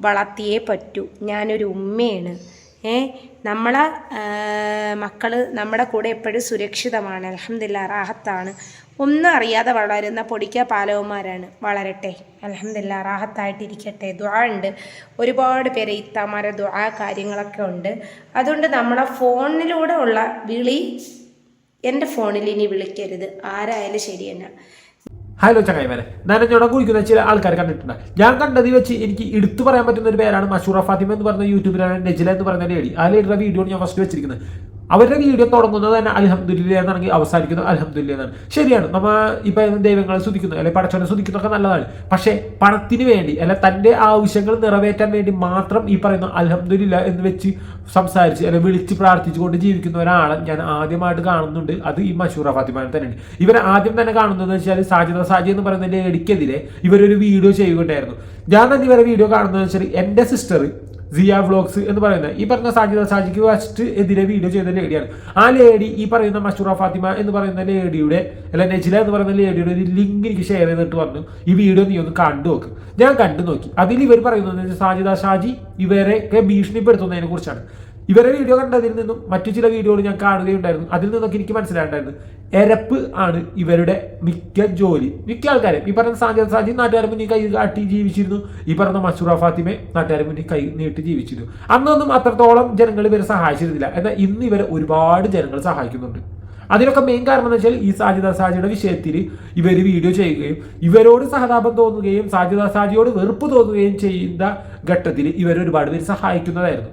വളർത്തിയേ പറ്റൂ. ഞാനൊരു ഉമ്മയാണ്. ഏ നമ്മളെ മക്കൾ നമ്മുടെ കൂടെ എപ്പോഴും സുരക്ഷിതമാണ്. അലഹമില്ല റാഹത്താണ്. ഒന്നും അറിയാതെ വളരുന്ന പൊടിക്ക പാലവന്മാരാണ്. വളരട്ടെ. അലഹമില്ല റാഹത്തായിട്ടിരിക്കട്ടെ. ദ്വാ ഉണ്ട്. ഒരുപാട് പേര് ഇത്താമാരെ ദ്വാ കാര്യങ്ങളൊക്കെ ഉണ്ട്. അതുകൊണ്ട് നമ്മളെ ഫോണിലൂടെ ഉള്ള വിളി എന്റെ ഫോണിൽ ഇനി വിളിക്കരുത്. ആരായാലും ശരി ഹലോ ചങ്ങായിമാരെ. നനഞ്ഞോണം കുളിക്കുന്ന ചില ആൾക്കാർ കണ്ടിട്ടുണ്ട്. ഞാൻ കണ്ടത് വെച്ച് എനിക്ക് എടുത്തു പറയാൻ പറ്റുന്ന ഒരു പേരാണ് മഷൂറ ഫാത്തിമ എന്ന് പറഞ്ഞ യൂട്യൂബിലാണ് നെജില എന്ന് പറയുന്ന ലേഡി ആ ലേഡിയുടെ വീഡിയോ ഞാൻ ഫസ്റ്റ് വെച്ചിരിക്കുന്നത്. അവരുടെ വീഡിയോ തുടങ്ങുന്നത് തന്നെ അലഹമ്മദില്ല എന്നാണെങ്കിൽ അവസാനിക്കുന്നത് അലഹമ്മദില്ല എന്നാണ്. ശരിയാണ്. നമ്മൾ ഇപ്പൊ ദൈവങ്ങളെ സ്തുതിക്കുന്നു അല്ലെങ്കിൽ പടച്ചവനെ സ്തുതിക്കുന്നതൊക്കെ നല്ലതാണ്. പക്ഷേ പണത്തിന് വേണ്ടി അല്ലെ തന്റെ ആവശ്യങ്ങൾ നിറവേറ്റാൻ വേണ്ടി മാത്രം ഈ പറയുന്ന അലഹമ്മദില്ല എന്ന് വെച്ച് സംസാരിച്ച് അല്ലെങ്കിൽ വിളിച്ച് പ്രാർത്ഥിച്ചുകൊണ്ട് ജീവിക്കുന്ന ഒരാളെ ഞാൻ ആദ്യമായിട്ട് കാണുന്നുണ്ട്. അത് ഈ മഷൂർ ഫാത്തിമാനെ തന്നെയാണ്. ഇവരെ ആദ്യം തന്നെ കാണുന്നത് വെച്ചാൽ സാജിദ സാജി എന്ന് പറയുന്ന ലേഡിക്കെതിരെ ഇവരൊരു വീഡിയോ ചെയ്യുകയുണ്ടായിരുന്നു. ഞാൻ തന്നെ ഇവരെ വീഡിയോ കാണുന്നത് വെച്ചാൽ എന്റെ സിസ്റ്റർ സിയ വ്ലോഗ്സ് എന്ന് പറയുന്നത് ഈ പറയുന്ന സാജിദ സാജിക്ക് ഫസ്റ്റ് എതിരെ വീഡിയോ ചെയ്ത ലേഡിയാണ് ആ ലേഡി ഈ പറയുന്ന മഷൂറ ഫാത്തിമ എന്ന് പറയുന്ന ലേഡിയുടെ അല്ല നെജില എന്ന് പറയുന്ന ലേഡിയുടെ ഒരു ലിങ്ക് എനിക്ക് ഷെയർ ചെയ്തിട്ട് പറഞ്ഞു. ഈ വീഡിയോ നീ ഒന്ന് കണ്ടു നോക്ക്. ഞാൻ കണ്ടു നോക്കി. അതിൽ ഇവർ പറയുന്നത് സാജിദ ഷാജി ഇവരെ ഭീഷണിപ്പെടുത്തുന്നതിനെ കുറിച്ചാണ്. ഇവരെ വീഡിയോ കണ്ടതിൽ നിന്നും മറ്റു ചില വീഡിയോകൾ ഞാൻ കാണുകയുണ്ടായിരുന്നു. അതിൽ നിന്നൊക്കെ എനിക്ക് മനസ്സിലായിട്ടുണ്ടായിരുന്നു എരപ്പ് ആണ് ഇവരുടെ മിക്ക ജോലി. മിക്ക ആൾക്കാരും. ഈ പറഞ്ഞ സാജൻ സാജി നാട്ടുകാരെ മുന്നിൽ കൈ കാട്ടി ജീവിച്ചിരുന്നു. ഈ പറഞ്ഞ മഷൂറ ഫാത്തിമെ നാട്ടുകാരെ മുന്നിൽ കൈ നീട്ടി ജീവിച്ചിരുന്നു. അന്നൊന്നും അത്രത്തോളം ജനങ്ങൾ ഇവരെ സഹായിച്ചിരുന്നില്ല. എന്നാൽ ഇന്ന് ഇവരെ ഒരുപാട് ജനങ്ങൾ സഹായിക്കുന്നുണ്ട്. അതിനൊക്കെ മെയിൻ കാരണം എന്ന് വെച്ചാൽ ഈ സാജിദ സാജിയുടെ വിഷയത്തിൽ ഇവർ വീഡിയോ ചെയ്യുകയും ഇവരോട് സഹതാപം തോന്നുകയും സാജിദ സാജിയോട് വെറുപ്പ് തോന്നുകയും ചെയ്യുന്ന ഘട്ടത്തിൽ ഇവരൊരുപാട് പേര് സഹായിക്കുന്നതായിരുന്നു.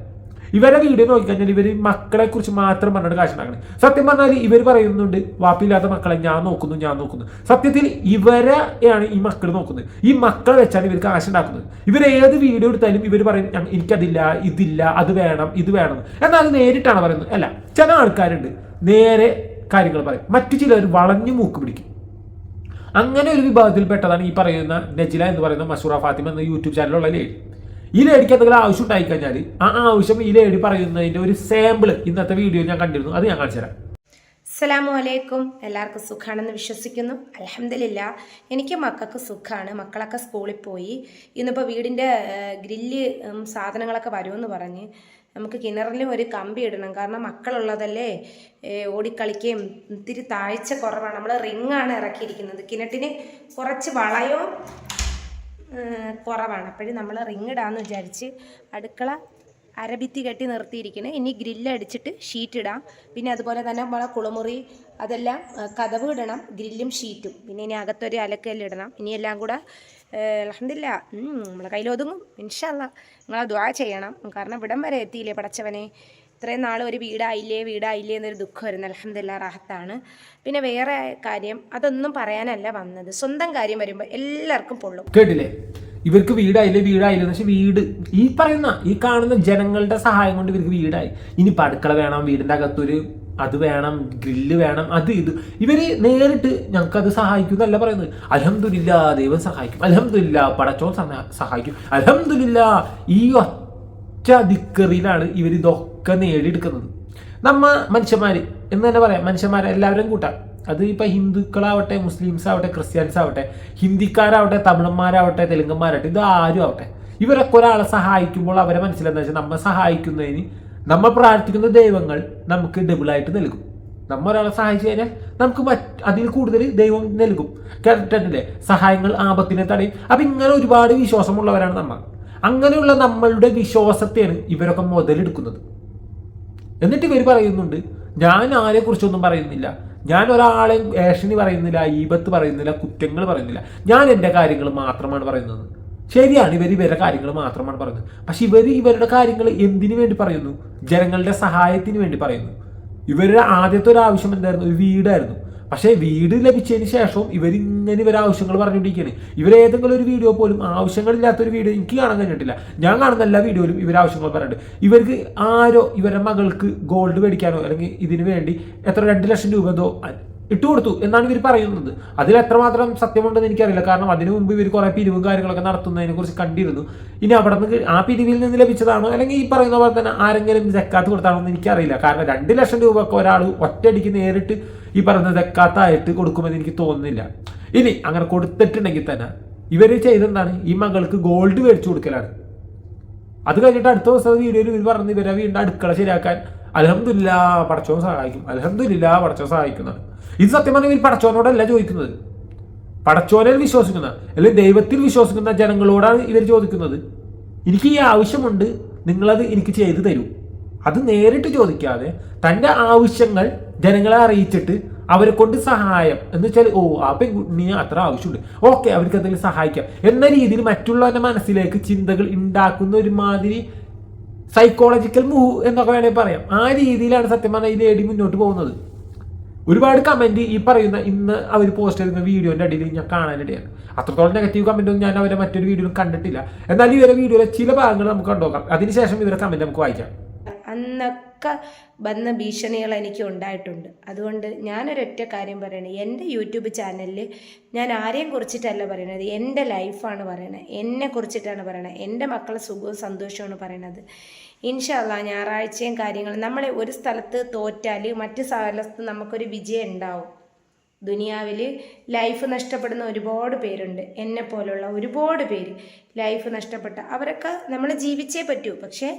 ഇവരെ വീഡിയോ നോക്കിക്കഴിഞ്ഞാൽ ഇവർ മക്കളെ കുറിച്ച് മാത്രം പറഞ്ഞിട്ട് കാശുണ്ടാക്കണം. സത്യം പറഞ്ഞാൽ ഇവർ പറയുന്നുണ്ട് വാപ്പില്ലാത്ത മക്കളെ ഞാൻ നോക്കുന്നു ഞാൻ നോക്കുന്നു. സത്യത്തിൽ ഇവരെയാണ് ഈ മക്കൾ നോക്കുന്നത്. ഈ മക്കളെ വെച്ചാണ് ഇവർ കാശുണ്ടാക്കുന്നത്. ഇവർ ഏത് വീഡിയോ എടുത്താലും ഇവർ പറയും "ഞങ്ങ- എനിക്കതില്ല ഇതില്ല അത് വേണം ഇത് വേണം. എന്നാൽ അത് നേരിട്ടാണ് പറയുന്നത്. അല്ല ചില ആൾക്കാരുണ്ട് നേരെ കാര്യങ്ങൾ പറയും. മറ്റു ചിലർ വളഞ്ഞു മൂക്ക് പിടിക്കും. അങ്ങനെ ഒരു വിഭാഗത്തിൽപ്പെട്ടതാണ് ഈ പറയുന്ന നജില എന്ന് പറയുന്ന മസൂറ ഫാത്തിമ എന്ന യൂട്യൂബ് ചാനലുള്ള ലേഡി ഈ ലേഡിക്ക് എന്തെങ്കിലും ആവശ്യം ഉണ്ടായി കഴിഞ്ഞാൽ ആ ആവശ്യം ഇല എടി പറയുന്നതിന്റെ ഒരു സാമ്പിൾ ഇന്നത്തെ വീഡിയോ ഞാൻ കണ്ടിരുന്നു. അത് ഞാൻ കാണിച്ചു തരാം അസ്സലാമു അലൈക്കും. എല്ലാവർക്കും സുഖമാണെന്ന് വിശ്വസിക്കുന്നു. അലഹമില്ല എനിക്ക് മക്കൾക്ക് സുഖമാണ് മക്കളൊക്കെ സ്കൂളിൽ പോയി. ഇന്നിപ്പോൾ വീടിന്റെ ഗ്രില്ല് സാധനങ്ങളൊക്കെ വരുമെന്ന് പറഞ്ഞ് നമുക്ക് കിണറിലും ഒരു കമ്പി ഇടണം. കാരണം മക്കളുള്ളതല്ലേ? ഓടിക്കളിക്കുകയും ഇത്തിരി താഴ്ച കുറവാണ്. നമ്മൾ റിങ്ങാണ് ഇറക്കിയിരിക്കുന്നത്. കിണറ്റിന് കുറച്ച് വളയവും ഏഹ് കുറവാണ്. അപ്പോഴും നമ്മൾ റിങ് ഇടാമെന്ന് വിചാരിച്ച് അടുക്കള അരഭിത്തി കെട്ടി നിർത്തിയിരിക്കണേ. ഇനി ഗ്രില്ല് അടിച്ചിട്ട് ഷീറ്റ് ഇടാം പിന്നെ അതുപോലെ തന്നെ നമ്മളെ കുളിമുറി അതെല്ലാം കഥവ് ഇടണം ഗ്രില്ലും ഷീറ്റും. പിന്നെ ഇനി അകത്തൊരു അലക്കല്ലിടണം. ഇനി എല്ലാം കൂടെ അലഹമില്ല നമ്മളെ കയ്യിലൊതുങ്ങും. ഇൻഷല്ല നിങ്ങൾ ദ്വാ ചെയ്യണം. കാരണം ഇവിടം വരെ എത്തിയില്ലേ പടച്ചവനെ? ഇത്രയും നാൾ ഒരു വീടായില്ലേ വീടായില്ലേ എന്നൊരു ദുഃഖം ദുഃഖമായിരുന്നു അലഹമില്ല റാഹത്താണ്. പിന്നെ വേറെ കാര്യം അതൊന്നും പറയാനല്ല വന്നത്. സ്വന്തം കാര്യം വരുമ്പോൾ എല്ലാവർക്കും പൊള്ളും. കേട്ടില്ലേ? ഇവർക്ക് വീടായില്ലേ വീടായില്ലേ വെച്ചാൽ വീട് ഈ പറയുന്ന ഈ കാണുന്ന ജനങ്ങളുടെ സഹായം കൊണ്ട് ഇവർക്ക് വീടായി. ഇനി പടുക്കള വേണം വീടിന്റെ അകത്തൊരു അത് വേണം ഗ്രില്ല് വേണം അത് ഇത്. ഇവർ നേരിട്ട് ഞങ്ങൾക്ക് അത് സഹായിക്കും എന്നല്ല പറയുന്നത്. അലഹമില്ല ദൈവം സഹായിക്കും. അലഹമില്ല പടച്ചോൻ സഹാ- സഹായിക്കും. അലഹമില്ല ഈ ഒറ്റ ദിക്കറിയിലാണ് ഇവർ ഇതൊക്കെ നേടിയെടുക്കുന്നത്. നമ്മ മനുഷ്യന്മാർ എന്ന് തന്നെ പറയാം. മനുഷ്യന്മാരെ എല്ലാവരും കൂട്ടാം. അത് ഇപ്പൊ ഹിന്ദുക്കളാവട്ടെ മുസ്ലിംസ് ആവട്ടെ ക്രിസ്ത്യൻസ് ആവട്ടെ ഹിന്ദിക്കാരാവട്ടെ തമിഴന്മാരാവട്ടെ തെലുങ്കന്മാരാവട്ടെ ഇത് ആരും ആവട്ടെ. ഇവരൊക്കെ ഒരാളെ സഹായിക്കുമ്പോൾ അവരെ മനസ്സിലെന്താ വെച്ചാൽ നമ്മൾ സഹായിക്കുന്നതിന് നമ്മൾ പ്രാർത്ഥിക്കുന്ന ദൈവങ്ങൾ നമുക്ക് ഡബിളായിട്ട് നൽകും. നമ്മൾ ഒരാളെ സഹായിച്ചു കഴിഞ്ഞാൽ നമുക്ക് അതിൽ കൂടുതൽ ദൈവം നൽകും. കേട്ടിട്ടില്ലേ സഹായങ്ങൾ ആപത്തിനെ തടയും. അപ്പൊ ഇങ്ങനെ ഒരുപാട് വിശ്വാസമുള്ളവരാണ് നമ്മൾ അങ്ങനെയുള്ള നമ്മളുടെ വിശ്വാസത്തെയാണ് ഇവരൊക്കെ മുതലെടുക്കുന്നത്. എന്നിട്ട് ഇവർ പറയുന്നുണ്ട് ഞാൻ ആരെ കുറിച്ചൊന്നും പറയുന്നില്ല. ഞാൻ ഒരാളെ ഏഷണി പറയുന്നില്ല ഈപത്ത് പറയുന്നില്ല കുറ്റങ്ങൾ പറയുന്നില്ല. ഞാൻ എന്റെ കാര്യങ്ങൾ മാത്രമാണ് പറയുന്നത്. ശരിയാണ് ഇവർ ഇവരുടെ കാര്യങ്ങൾ മാത്രമാണ് പറയുന്നത്. പക്ഷെ ഇവർ ഇവരുടെ കാര്യങ്ങൾ എന്തിനു വേണ്ടി പറയുന്നു? ജനങ്ങളുടെ സഹായത്തിന് വേണ്ടി പറയുന്നു. ഇവരുടെ ആദ്യത്തെ ഒരു ആവശ്യം എന്തായിരുന്നു? ഒരു വീടായിരുന്നു. പക്ഷേ വീട് ലഭിച്ചതിന് ശേഷവും ഇവരിങ്ങനെ ഇവർ ആവശ്യങ്ങൾ പറഞ്ഞുകൊണ്ടിരിക്കുകയാണ്. ഇവരേതെങ്കിലും ഒരു വീഡിയോ പോലും ആവശ്യങ്ങളില്ലാത്ത ഒരു വീഡിയോ എനിക്ക് കാണാൻ കഴിഞ്ഞിട്ടില്ല. ഞാൻ കാണുന്ന എല്ലാ വീഡിയോയിലും ഇവർ ആവശ്യങ്ങൾ പറഞ്ഞിട്ടുണ്ട്. ഇവർക്ക് ആരോ ഇവരുടെ മകൾക്ക് ഗോൾഡ് മേടിക്കാനോ അല്ലെങ്കിൽ ഇതിനു വേണ്ടി എത്ര രണ്ട് ലക്ഷം രൂപ എന്തോ ഇട്ടു കൊടുത്തു എന്നാണ് ഇവർ പറയുന്നത്. അതിൽ എത്രമാത്രം സത്യമുണ്ടെന്ന് എനിക്കറിയില്ല. കാരണം അതിനു മുമ്പ് ഇവർ കുറെ പിരിവും കാര്യങ്ങളൊക്കെ നടത്തുന്നതിനെ കുറിച്ച് കണ്ടിരുന്നു. ഇനി അവിടെ നിന്ന് ആ പിരിവിൽ നിന്ന് ലഭിച്ചതാണോ അല്ലെങ്കിൽ ഈ പറയുന്ന പോലെ തന്നെ ആരെങ്കിലും ജക്കാത്ത് കൊടുത്താണോ എന്ന് എനിക്കറിയില്ല. കാരണം രണ്ട് ലക്ഷം രൂപ ഒക്കെ ഒരാൾ ഒറ്റയടിക്ക് നേരിട്ട് ഈ പറയുന്ന തെക്കാത്തായിട്ട് കൊടുക്കുമെന്ന് എനിക്ക് തോന്നുന്നില്ല. ഇനി അങ്ങനെ കൊടുത്തിട്ടുണ്ടെങ്കിൽ തന്നെ ഇവർ ചെയ്തെന്താണ്? ഈ മകൾക്ക് ഗോൾഡ് മേടിച്ചു കൊടുക്കലാണ്. അത് കഴിഞ്ഞിട്ട് അടുത്ത ദിവസം വീഡിയോയിൽ ഇവർ പറഞ്ഞ് ഇവരെ വീണ്ടും അടുക്കള ശരിയാക്കാൻ അലഹമില്ല പടച്ചോൻ സഹായിക്കും. അലഹമില്ല പടച്ചോൻ സഹായിക്കുന്നതാണ്. ഇത് സത്യം പറഞ്ഞാൽ ഇവർ പടച്ചോനോടല്ല ചോദിക്കുന്നത്. പടച്ചോനെ വിശ്വസിക്കുന്ന അല്ലെങ്കിൽ ദൈവത്തിൽ വിശ്വസിക്കുന്ന ജനങ്ങളോടാണ് ഇവർ ചോദിക്കുന്നത്. എനിക്ക് ഈ ആവശ്യമുണ്ട് നിങ്ങളത് എനിക്ക് ചെയ്തു തരൂ. അത് നേരിട്ട് ചോദിക്കാതെ തന്റെ ആവശ്യങ്ങൾ ജനങ്ങളെ അറിയിച്ചിട്ട് അവരെ കൊണ്ട് സഹായം എന്ന് വെച്ചാൽ ഓ ആ പെൺകുട്ടിന് അത്ര ആവശ്യമുണ്ട്. ഓക്കെ അവർക്ക് എന്തെങ്കിലും സഹായിക്കാം എന്ന രീതിയിൽ മറ്റുള്ളവരുടെ മനസ്സിലേക്ക് ചിന്തകൾ ഉണ്ടാക്കുന്ന ഒരു മാതിരി സൈക്കോളജിക്കൽ മൂവ് എന്നൊക്കെ വേണമെങ്കിൽ പറയാം. ആ രീതിയിലാണ് സത്യം പറഞ്ഞാൽ ഈ ലേഡി മുന്നോട്ട് പോകുന്നത്. ഒരുപാട് കമന്റ് ഈ പറയുന്ന ഇന്ന് അവർ പോസ്റ്റ് ചെയ്തിരുന്ന വീഡിയോന്റെ അടിയിൽ ഞാൻ കാണാനിടയാണ് അത്രത്തോളം നെഗറ്റീവ് കമന്റ് ഒന്നും ഞാൻ അവരെ മറ്റൊരു വീഡിയോയിലും കണ്ടിട്ടില്ല. എന്നാൽ ഇവരെ വീഡിയോയിലെ ചില ഭാഗങ്ങൾ നമുക്ക് കണ്ടുനോക്കാം അതിനുശേഷം ഇവരെ കമന്റ് നമുക്ക് വായിക്കാം. അന്നൊക്കെ വന്ന ഭീഷണികൾ എനിക്ക് ഉണ്ടായിട്ടുണ്ട്. അതുകൊണ്ട് ഞാനൊരൊറ്റ കാര്യം പറയണേ. എന്റെ യൂട്യൂബ് ചാനലിൽ ഞാൻ ആരെയും കുറിച്ചിട്ടല്ല പറയണത്. എന്റെ ലൈഫാണ് പറയണത്. എന്നെ കുറിച്ചിട്ടാണ് പറയണത്. എന്റെ മക്കളെ സുഖവും സന്തോഷമാണ് പറയണത്. ഇൻഷല്ല ഞായറാഴ്ചയും കാര്യങ്ങൾ നമ്മളെ ഒരു സ്ഥലത്ത് തോറ്റാൽ മറ്റു സ്ഥലത്ത് നമുക്കൊരു വിജയം ഉണ്ടാവും. ദുനിയാവിൽ ലൈഫ് നഷ്ടപ്പെടുന്ന ഒരുപാട് പേരുണ്ട്. എന്നെ പോലുള്ള ഒരുപാട് പേര് ലൈഫ് നഷ്ടപ്പെട്ട അവരൊക്കെ നമ്മൾ ജീവിച്ചേ പറ്റൂ. പക്ഷേ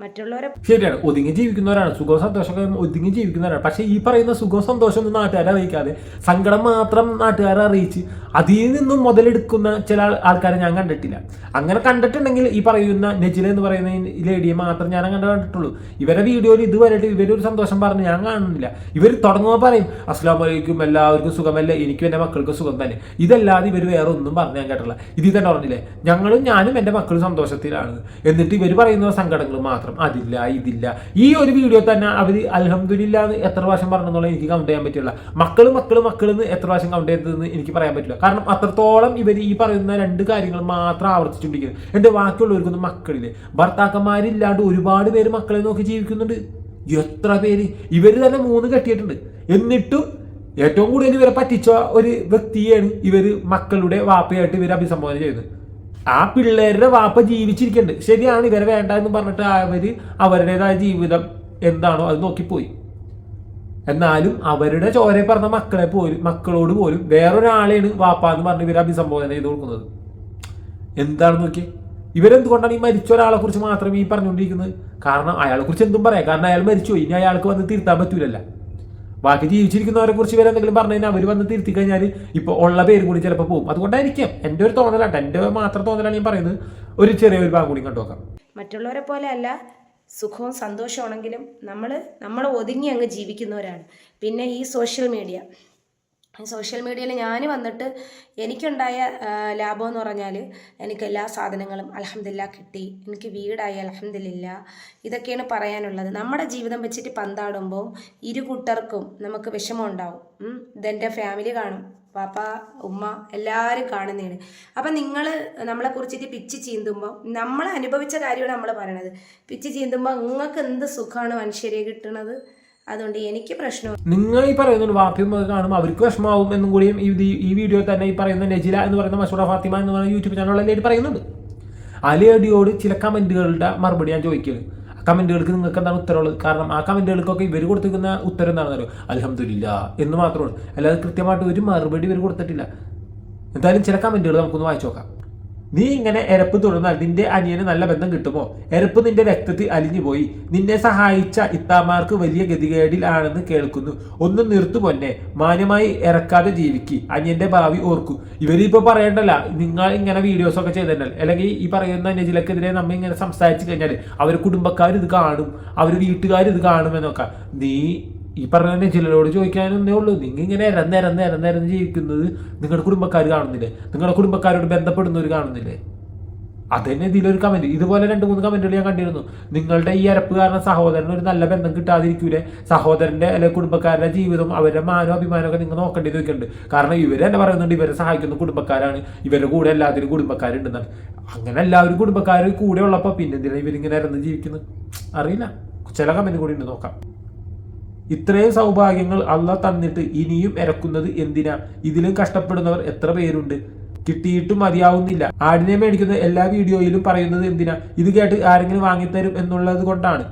മറ്റുള്ളവരെ ശരിയാണ്. ഒതുങ്ങി ജീവിക്കുന്നവരാണ്. സുഖവും സന്തോഷമൊക്കെ ഒതുങ്ങി ജീവിക്കുന്നവരാണ്. പക്ഷേ ഈ പറയുന്ന സുഖവും സന്തോഷവും ഒന്നും നാട്ടുകാരെ അറിയിക്കാതെ സങ്കടം മാത്രം നാട്ടുകാരെ അറിയിച്ച് അതിൽ നിന്നും മുതലെടുക്കുന്ന ചില ആൾക്കാരെ ഞാൻ കണ്ടിട്ടില്ല. അങ്ങനെ കണ്ടിട്ടുണ്ടെങ്കിൽ ഈ പറയുന്ന നെജില എന്ന് പറയുന്ന ഈ ലേഡിയെ മാത്രം ഞാൻ അങ്ങനെ കണ്ടിട്ടുള്ളൂ. ഇവരെ വീഡിയോയിൽ ഇതുവരെയായിട്ട് ഇവരൊരു സന്തോഷം പറഞ്ഞ് ഞാൻ കാണുന്നില്ല. ഇവർ തുടങ്ങുമ്പോൾ പറയും അസ്ലാം വലൈക്കും എല്ലാവർക്കും സുഖമല്ലേ? എനിക്കും എന്റെ മക്കൾക്ക് സുഖം തന്നെ. ഇതല്ലാതെ ഇവർ വേറെ ഒന്നും പറഞ്ഞു ഞാൻ കേട്ടില്ല ഇതിൽ തന്നെ പറഞ്ഞില്ലേ? ഞങ്ങളും ഞാനും എന്റെ മക്കളും സന്തോഷത്തിലാണ്. എന്നിട്ട് ഇവർ പറയുന്ന സങ്കടങ്ങൾ മാത്രം അതില്ല ഇതില്ല. ഈ ഒരു വീഡിയോ തന്നെ അവർ അലഹമില്ല എന്ന് എത്ര പ്രാവശ്യം പറഞ്ഞെന്നുള്ള എനിക്ക് കൗണ്ട് ചെയ്യാൻ പറ്റില്ല. മക്കൾ മക്കൾ മക്കൾ എന്ന് എത്ര പ്രാവശ്യം കൗണ്ട് ചെയ്തതെന്ന് എനിക്ക് പറയാൻ പറ്റില്ല. കാരണം അത്രത്തോളം ഇവർ ഈ പറയുന്ന രണ്ട് കാര്യങ്ങൾ മാത്രം ആവർത്തിച്ചുകൊണ്ടിരിക്കുന്നത് എന്റെ ബാക്കിയുള്ളവർക്കൊന്നും മക്കളില്ലേ? ഭർത്താക്കന്മാരില്ലാണ്ട് ഒരുപാട് പേര് മക്കളെ നോക്കി ജീവിക്കുന്നുണ്ട്. എത്ര പേര്? ഇവർ തന്നെ മൂന്ന് കെട്ടിയിട്ടുണ്ട്. എന്നിട്ടും ഏറ്റവും കൂടുതൽ ഇവരെ പറ്റിച്ച ഒരു വ്യക്തിയാണ് ഇവർ മക്കളുടെ വാപ്പയായിട്ട് ഇവർ അഭിസംബോധന ചെയ്യുന്നത്. ആ പിള്ളേരുടെ വാപ്പ ജീവിച്ചിരിക്കുന്നുണ്ട് ശരിയാണ് ഇവരെ വേണ്ട എന്ന് പറഞ്ഞിട്ട് അവർ അവരുടേതായ ജീവിതം എന്താണോ അത് നോക്കിപ്പോയി. എന്നാലും അവരുടെ ചോരെ പറഞ്ഞ മക്കളെ പോലും മക്കളോട് പോലും വേറൊരാളെയാണ് വാപ്പ എന്ന് പറഞ്ഞ് ഇവർ അഭിസംബോധന ചെയ്ത് കൊടുക്കുന്നത്. എന്താണ് നോക്കി ഇവരെന്തുകൊണ്ടാണ് ഈ മരിച്ച ഒരാളെ കുറിച്ച് മാത്രം ഈ പറഞ്ഞുകൊണ്ടിരിക്കുന്നത്? കാരണം അയാളെ കുറിച്ച് എന്തും പറയാം. കാരണം അയാൾ മരിച്ചു. ഇനി അയാൾക്ക് വന്ന് തിരുത്താൻ പറ്റൂലല്ല. ബാക്കി ജീവിച്ചിരിക്കുന്നവരെ കുറിച്ച് ഇവരെന്തെങ്കിലും പറഞ്ഞു കഴിഞ്ഞാൽ അവർ വന്ന് തിരുത്തി കഴിഞ്ഞാൽ ഇപ്പോൾ ഉള്ള പേരും കൂടി ചിലപ്പോൾ പോകും അതുകൊണ്ടായിരിക്കും. എന്റെ ഒരു തോന്നലാണ് എന്റെ മാത്രം തോന്നലാണ് ഞാൻ പറയുന്നത്. ഒരു ചെറിയൊരു ഭാഗം കൂടി കണ്ടുനോക്കാം മറ്റുള്ളവരെ പോലെ അല്ല സുഖവും സന്തോഷമാണെങ്കിലും നമ്മൾ നമ്മൾ ഒതുങ്ങി അങ്ങ് ജീവിക്കുന്നവരാണ്. പിന്നെ ഈ സോഷ്യൽ മീഡിയ സോഷ്യൽ മീഡിയയിൽ ഞാൻ വന്നിട്ട് എനിക്കുണ്ടായ ലാഭം എന്ന് പറഞ്ഞാൽ എനിക്ക് എല്ലാ സാധനങ്ങളും അലഹമില്ല കിട്ടി. എനിക്ക് വീടായി അലഹമില്ല ഇതൊക്കെയാണ് പറയാനുള്ളത്. നമ്മുടെ ജീവിതം വെച്ചിട്ട് പന്താടുമ്പോൾ ഇരു കൂട്ടർക്കും നമുക്ക് വിഷമം ഉണ്ടാവും. ഇതെന്റെ ഫാമിലി കാണും. പാപ്പ ഉമ്മ എല്ലാവരും കാണുന്നതാണ്. അപ്പം നിങ്ങൾ നമ്മളെ കുറിച്ചിട്ട് പിച്ച് ചീന്തുമ്പോൾ നമ്മൾ അനുഭവിച്ച കാര്യമാണ് നമ്മൾ പറയണത്. പിച്ച് ചീന്തുമ്പോൾ നിങ്ങൾക്ക് എന്ത് സുഖമാണ് മനുഷ്യരെ കിട്ടണത്? അതുകൊണ്ട് എനിക്ക് പ്രശ്നം നിങ്ങൾ ഈ പറയുന്നത് വാപ്പിയും കാണും അവർക്ക് വിഷമാവും എന്നും കൂടിയും ഈ വീഡിയോ തന്നെ ഈ പറയുന്ന നജില എന്ന് പറയുന്ന മസൂറ ഫാത്തിമ എന്ന് പറയുന്ന യൂട്യൂബ് ചാനലുള്ള ലേഡി പറയുന്നുണ്ട്. അലിയടിയോട് ചില കമന്റുകളുടെ മറുപടി ഞാൻ ചോദിക്കുന്നത് ആ കമന്റുകൾക്ക് നിങ്ങൾക്ക് എന്താണ് ഉത്തരവുള്ളത്? കാരണം ആ കമന്റുകൾക്കൊക്കെ ഇവർ കൊടുത്തിരിക്കുന്ന ഉത്തരം എന്താണെന്ന് അറിയോ അലഹമില്ല എന്ന് മാത്രമാണ്. അല്ലാതെ കൃത്യമായിട്ട് ഒരു മറുപടി ഇവർ കൊടുത്തിട്ടില്ല. എന്തായാലും ചില കമന്റുകൾ നമുക്കൊന്ന് വായിച്ചു നോക്കാം. നീ ഇങ്ങനെ എരപ്പ് തുടർന്നാൽ നിന്റെ അനിയന് നല്ല ബന്ധം കിട്ടുമോ? എരപ്പ് നിന്റെ രക്തത്തിൽ അലിഞ്ഞുപോയി നിന്നെ സഹായിച്ച ഇത്താമാർക്ക് വലിയ ഗതികേടിൽ ആണെന്ന് കേൾക്കുന്നു. ഒന്നും നിർത്തു പൊന്നെ. മാന്യമായി ഇറക്കാതെ ജീവിക്ക്. അനിയന്റെ ഭാവി ഓർക്കൂ. ഇവരിപ്പോ പറയണ്ടല്ല നിങ്ങൾ ഇങ്ങനെ വീഡിയോസ് ഒക്കെ ചെയ്തിട്ടുണ്ടല്ലോ അല്ലെങ്കിൽ ഈ പറയുന്ന അനുജിലക്കെതിരെ നമ്മൾ ഇങ്ങനെ സംസാരിച്ചു കഴിഞ്ഞാൽ അവർ കുടുംബക്കാർ ഇത് കാണും. അവർ വീട്ടുകാർ ഇത് കാണുമെന്നൊക്കെ. നീ ഈ പറഞ്ഞ ചിലരോട് ചോദിക്കാനൊന്നേ ഉള്ളൂ. നിങ്ങൾ ഇങ്ങനെ ഇരന്ന് നേരം ഇരന്ന് ഇരന്ന് ജീവിക്കുന്നത് നിങ്ങളുടെ കുടുംബക്കാർ കാണുന്നില്ലേ? നിങ്ങളുടെ കുടുംബക്കാരോട് ബന്ധപ്പെടുന്നവർ കാണുന്നില്ലേ? അത് തന്നെ ഇതിലൊരു കമന്റ് ഇതുപോലെ രണ്ട് മൂന്ന് കമന്റുകൾ ഞാൻ കണ്ടിരുന്നു. നിങ്ങളുടെ ഈ അരപ്പ് കാരണം സഹോദരന് ഒരു നല്ല ബന്ധം കിട്ടാതിരിക്കൂലെ? സഹോദരന്റെ അല്ലെങ്കിൽ കുടുംബക്കാരുടെ ജീവിതം അവരുടെ മാനോ അഭിമാനമൊക്കെ നിങ്ങൾ നോക്കേണ്ടി നോക്കുന്നുണ്ട് കാരണം ഇവർ തന്നെ പറയുന്നുണ്ട് ഇവരെ സഹായിക്കുന്ന കുടുംബക്കാരാണ്. ഇവരുടെ കൂടെ എല്ലാത്തിനും കുടുംബക്കാരുണ്ടെന്നാണ് അങ്ങനെ എല്ലാവരും കുടുംബക്കാർ കൂടെ ഉള്ളപ്പോൾ പിന്നെ എന്തിനാ ഇവരിങ്ങനെ ഇറന്ന് ജീവിക്കുന്നത് അറിയില്ല. ചില കമന്റ് കൂടി ഉണ്ട്. നോക്കാം. ഇത്രയും സൗഭാഗ്യങ്ങൾ അല്ല തന്നിട്ട് ഇനിയും ഇറക്കുന്നത് എന്തിനാ? ഇതിലും കഷ്ടപ്പെടുന്നവർ എത്ര പേരുണ്ട്? കിട്ടിയിട്ടും മതിയാവുന്നില്ല. ആടിനെ മേടിക്കുന്ന എല്ലാ വീഡിയോയിലും പറയുന്നത് എന്തിനാ? ഇത് കേട്ട് ആരെങ്കിലും വാങ്ങിത്തരും എന്നുള്ളത് കൊണ്ടാണ്.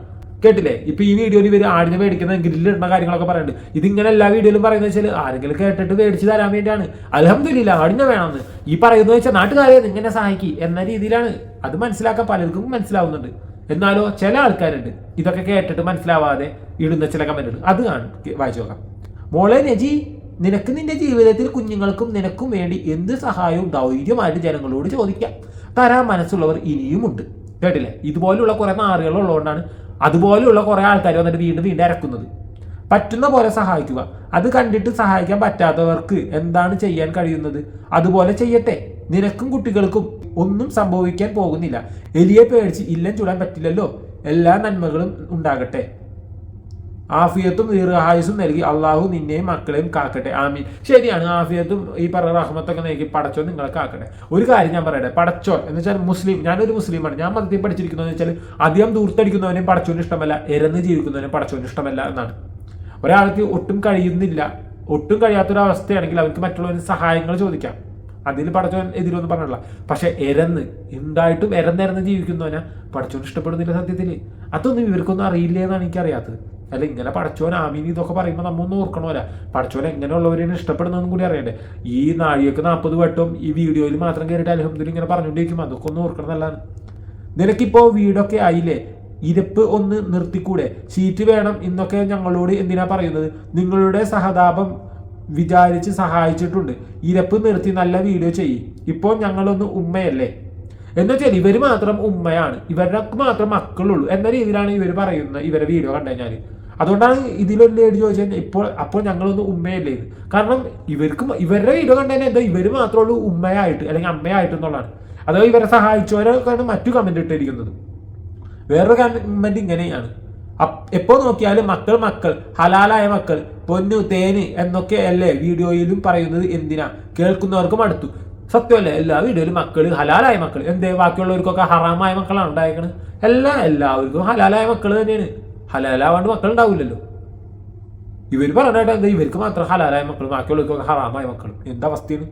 കേട്ടില്ലേ? ഇപ്പൊ ഈ വീഡിയോയിൽ ഇവർ ആടിനെ മേടിക്കുന്ന ഗ്രില്ലിടുന്ന കാര്യങ്ങളൊക്കെ പറയുന്നുണ്ട്. ഇതിങ്ങനെ എല്ലാ വീഡിയോയിലും പറയുന്നത് വെച്ചാൽ ആരെങ്കിലും കേട്ടിട്ട് മേടിച്ചു തരാൻ വേണ്ടിയാണ്. അലഹമില്ല ആടിനെ വേണമെന്ന്. ഈ പറയുന്നത് വെച്ചാൽ നാട്ടുകാരെ നിങ്ങനെ സഹായിക്കി എന്ന രീതിയിലാണ്. അത് മനസ്സിലാക്കാൻ പലർക്കും മനസ്സിലാവുന്നുണ്ട്. എന്നാലോ ചില ആൾക്കാരുണ്ട്. ഇതൊക്കെ കേട്ടിട്ട് മനസ്സിലാവാതെ ഇടുന്ന ചില കമന്റുകൾ അത് വായിച്ചു നോക്കാം. മോളെ നജി നിനക്ക് നിന്റെ ജീവിതത്തിൽ കുഞ്ഞുങ്ങൾക്കും നിനക്കും വേണ്ടി എന്ത് സഹായവും ധൈര്യമായിട്ട് ജനങ്ങളോട് ചോദിക്കാം. തരാൻ മനസ്സുള്ളവർ ഇനിയുമുണ്ട്. കേട്ടില്ലേ? ഇതുപോലെയുള്ള കുറെ നാറുകൾ ഉള്ളതുകൊണ്ടാണ് അതുപോലെയുള്ള കുറെ ആൾക്കാർ വന്നിട്ട് വീണ്ടും വീണ്ടും ഇറക്കുന്നത്. പറ്റുന്ന പോലെ സഹായിക്കുക. അത് കണ്ടിട്ട് സഹായിക്കാൻ പറ്റാത്തവർക്ക് എന്താണ് ചെയ്യാൻ കഴിയുന്നത്? അതുപോലെ ചെയ്യട്ടെ. നിനക്കും കുട്ടികൾക്കും ഒന്നും സംഭവിക്കാൻ പോകുന്നില്ല. എലിയെ പേടിച്ച് ഇല്ലം ചൂടാൻ പറ്റില്ലല്ലോ. എല്ലാ നന്മകളും ഉണ്ടാകട്ടെ. ആഫിയത്തും ദീർഘായുസും നൽകി അള്ളാഹു നിന്നെയും മക്കളെയും കാക്കട്ടെ. ആമീൻ. ശരിയാണ്. ആഫിയത്തും ഈ പറഞ്ഞ റഹ്മത്തൊക്കെ നൽകി പടച്ചോൻ നിങ്ങളെ കാക്കട്ടെ. ഒരു കാര്യം ഞാൻ പറയട്ടെ. പടച്ചോൻ എന്ന് വെച്ചാൽ മുസ്ലിം. ഞാനൊരു മുസ്ലിമാണ്. ഞാൻ മതത്തിൽ പഠിച്ചിരിക്കുന്നതെന്ന് വെച്ചാൽ അധികം ദൂർത്തടിക്കുന്നവനെയും പടച്ചോന് ഇഷ്ടമല്ല. ഇരന്ന് ജീവിക്കുന്നവനെയും പടച്ചോന് ഇഷ്ടമല്ല എന്നാണ്. ഒരാൾക്ക് ഒട്ടും കഴിയുന്നില്ല. ഒട്ടും കഴിയാത്തൊരവസ്ഥയാണെങ്കിൽ അവർക്ക് മറ്റുള്ളവരുടെ സഹായങ്ങൾ ചോദിക്കാം. അതിൽ പടച്ചോൻ എതിരൊന്നും പറഞ്ഞില്ല പക്ഷെ എരന്ന് ഉണ്ടായിട്ടും എരന്നെരന്ന് ജീവിക്കുന്നവനെ പടച്ചോൻ ഇഷ്ടപ്പെടുന്നില്ല സത്യത്തിൽ അതൊന്നും ഇവർക്കൊന്നും അറിയില്ല എന്നാണ് എനിക്കറിയാത്തത്. അല്ല ഇങ്ങനെ പടച്ചോൻ ആമീനി ഇതൊക്കെ പറയുമ്പോൾ നമ്മൊന്നും ഓർക്കണമല്ല പടച്ചോൻ എങ്ങനെയുള്ളവരെയാണ് ഇഷ്ടപ്പെടുന്നതെന്നും കൂടി അറിയണ്ടേ? ഈ നാഴികക്ക് നാൽപ്പത് വട്ടം ഈ വീഡിയോയിൽ മാത്രം കയറിയിട്ട് അലഹമ്മദില്ല ഇങ്ങനെ പറഞ്ഞുകൊണ്ടിരിക്കും അതൊക്കെ ഒന്ന് ഓർക്കണമെന്നല്ലാണ് നിനക്കിപ്പോൾ വീടൊക്കെ ആയില്ലേ? ഇരപ്പ് ഒന്ന് നിർത്തിക്കൂടെ? സീറ്റ് വേണം ഇന്നൊക്കെ ഞങ്ങളോട് എന്തിനാ പറയുന്നത്? നിങ്ങളുടെ സഹതാപം വിചാരിച്ച് സഹായിച്ചിട്ടുണ്ട്. ഇരപ്പ് നിർത്തി നല്ല വീഡിയോ ചെയ്യും. ഇപ്പോൾ ഞങ്ങളൊന്ന് ഉമ്മയല്ലേ? എന്ന് വെച്ചാൽ ഇവർ മാത്രം ഉമ്മയാണ്. ഇവരുടെ മാത്രം മക്കളുള്ളൂ. എന്ന രീതിയിലാണ് ഇവർ പറയുന്നത്. ഇവരെ വീഡിയോ കണ്ടു കഴിഞ്ഞാൽ അതുകൊണ്ടാണ് ഇതിലൊരു ലേഡി ചോദിച്ചത് ഇപ്പോൾ അപ്പോൾ ഞങ്ങളൊന്ന് ഉമ്മയല്ലേ കാരണം ഇവർക്ക് ഇവരുടെ വീഡിയോ കണ്ടു എന്താ ഇവർ മാത്രമേ ഉള്ളൂ ഉമ്മയായിട്ട് അല്ലെങ്കിൽ അമ്മയായിട്ട് എന്നുള്ളതാണ്. അതോ ഇവരെ സഹായിച്ചവരൊക്കെയാണ് മറ്റു കമന്റ് ഇട്ടിരിക്കുന്നത്. വേറൊരു കമന്റ് ഇങ്ങനെയാണ്. എപ്പോ നോക്കിയാലും മക്കൾ മക്കൾ ഹലാലായ മക്കൾ പൊന്നു തേന് എന്നൊക്കെ അല്ലേ വീഡിയോയിലും പറയുന്നത് എന്തിനാ? കേൾക്കുന്നവർക്കും അടുത്തു. സത്യമല്ലേ എല്ലാ വീഡിയോയിലും മക്കൾ ഹലാലായ മക്കൾ എന്തേ ബാക്കിയുള്ളവർക്കൊക്കെ ഹറാമായ മക്കളാണ് ഉണ്ടായേക്കണത് എല്ലാ എല്ലാവർക്കും ഹലാലായ മക്കൾ തന്നെയാണ്. ഹലാലാവാണ്ട് മക്കൾ ഉണ്ടാവില്ലല്ലോ ഇവർ പറഞ്ഞിട്ട് എന്താ ഇവർക്ക് മാത്രം ഹലാലായ മക്കൾ ബാക്കിയുള്ളവർക്കൊക്കെ ഹറാമായ മക്കൾ എന്താ അവസ്ഥയാണ്?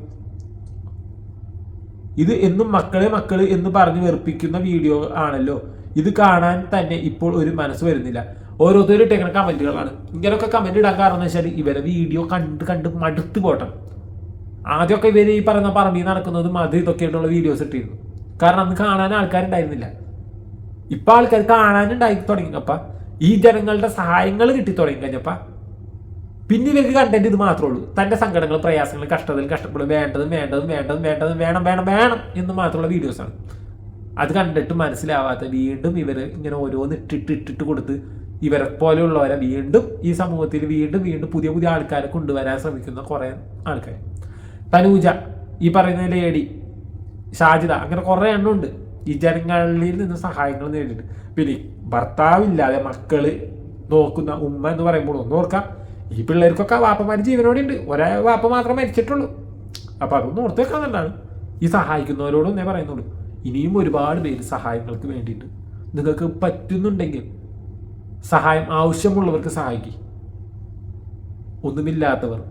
ഇത് എന്നും മക്കളെ മക്കൾ എന്ന് പറഞ്ഞ് വെറുപ്പിക്കുന്ന വീഡിയോ ആണല്ലോ. ഇത് കാണാൻ തന്നെ ഇപ്പോൾ ഒരു മനസ്സ് വരുന്നില്ല. ഓരോരുത്തരും ഇട്ടേക്കുന്ന കമന്റുകളാണ്. ഇങ്ങനെയൊക്കെ കമന്റ് ഇടാൻ കാരണം എന്ന് വെച്ചാൽ ഇവരെ വീഡിയോ കണ്ട് കണ്ട് മടുത്ത് പോട്ടെ. ആദ്യമൊക്കെ ഇവർ ഈ പറയുന്ന പറമ്പിൽ നടക്കുന്നതും അത് ഇതൊക്കെയായിട്ടുള്ള വീഡിയോസ് ഇട്ടിരുന്നു. കാരണം അന്ന് കാണാൻ ആൾക്കാരുണ്ടായിരുന്നില്ല. ഇപ്പൊ ആൾക്കാർ കാണാനുണ്ടായി തുടങ്ങിയപ്പ ഈ ജനങ്ങളുടെ സഹായങ്ങൾ കിട്ടി തുടങ്ങി കഴിഞ്ഞപ്പ പിന്നെ ഇവർക്ക് കണ്ടന്റ് ഇത് മാത്രമേ ഉള്ളൂ. തന്റെ സങ്കടങ്ങൾ പ്രയാസങ്ങൾ കഷ്ടതകൾ കഷ്ടപ്പെടും. വേണ്ടതും വേണ്ടതും വേണ്ടതും വേണ്ടതും വേണം വേണം വേണം എന്ന് മാത്രമുള്ള വീഡിയോസാണ് അത് കണ്ടിട്ട് മനസ്സിലാവാത്ത വീണ്ടും ഇവർ ഇങ്ങനെ ഓരോന്ന് ഇട്ടിട്ട് ഇട്ടിട്ട് കൊടുത്ത് ഇവരെ പോലെയുള്ളവരെ വീണ്ടും ഈ സമൂഹത്തിൽ വീണ്ടും വീണ്ടും പുതിയ പുതിയ ആൾക്കാരെ കൊണ്ടുവരാൻ ശ്രമിക്കുന്ന കുറേ ആൾക്കാർ തനൂജ ഈ പറയുന്ന ലേഡി ഷാജിദ അങ്ങനെ കുറേ എണ്ണം ഉണ്ട്. ഈ ജനങ്ങളിൽ നിന്ന് സഹായങ്ങൾ നേടിയിട്ട്. പിന്നെ ഭർത്താവില്ലാതെ മക്കൾ നോക്കുന്ന ഉമ്മ എന്ന് പറയുമ്പോൾ ഒന്ന് ഓർക്കാം. ഈ പിള്ളേർക്കൊക്കെ വാപ്പമാർ ജീവനോടെ ഉണ്ട്. ഒരേ വാപ്പ മാത്രം മരിച്ചിട്ടുള്ളൂ. അപ്പൊ അതൊന്നും ഓർത്ത് വെക്കാന്നുള്ളതാണ് ഈ സഹായിക്കുന്നവരോടും ഞാൻ പറയുന്നുള്ളൂ. ഇനിയും ഒരുപാട് പേര് സഹായങ്ങൾക്ക് വേണ്ടിയിട്ട്. നിങ്ങൾക്ക് പറ്റുന്നുണ്ടെങ്കിൽ സഹായം ആവശ്യമുള്ളവർക്ക് സഹായിക്കും. ഒന്നുമില്ലാത്തവർ.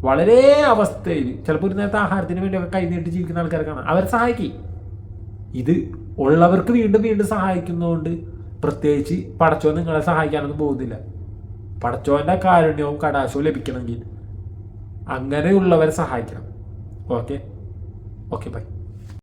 വളരെ അവസ്ഥയിൽ ചിലപ്പോൾ ഒരു നേരത്തെ ആഹാരത്തിന് വേണ്ടിയൊക്കെ കൈനീട്ടി ജീവിക്കുന്ന ആൾക്കാർക്കാണ് അവരെ സഹായിക്കും. ഇത് ഉള്ളവർക്ക് വീണ്ടും വീണ്ടും സഹായിക്കുന്നതുകൊണ്ട് പ്രത്യേകിച്ച് പടച്ചോ നിങ്ങളെ സഹായിക്കാനൊന്നും പോകുന്നില്ല. പടച്ചോന്റെ കാരുണ്യവും കടാശവും ലഭിക്കണമെങ്കിൽ അങ്ങനെയുള്ളവരെ സഹായിക്കണം. ഓക്കെ? Okay bye.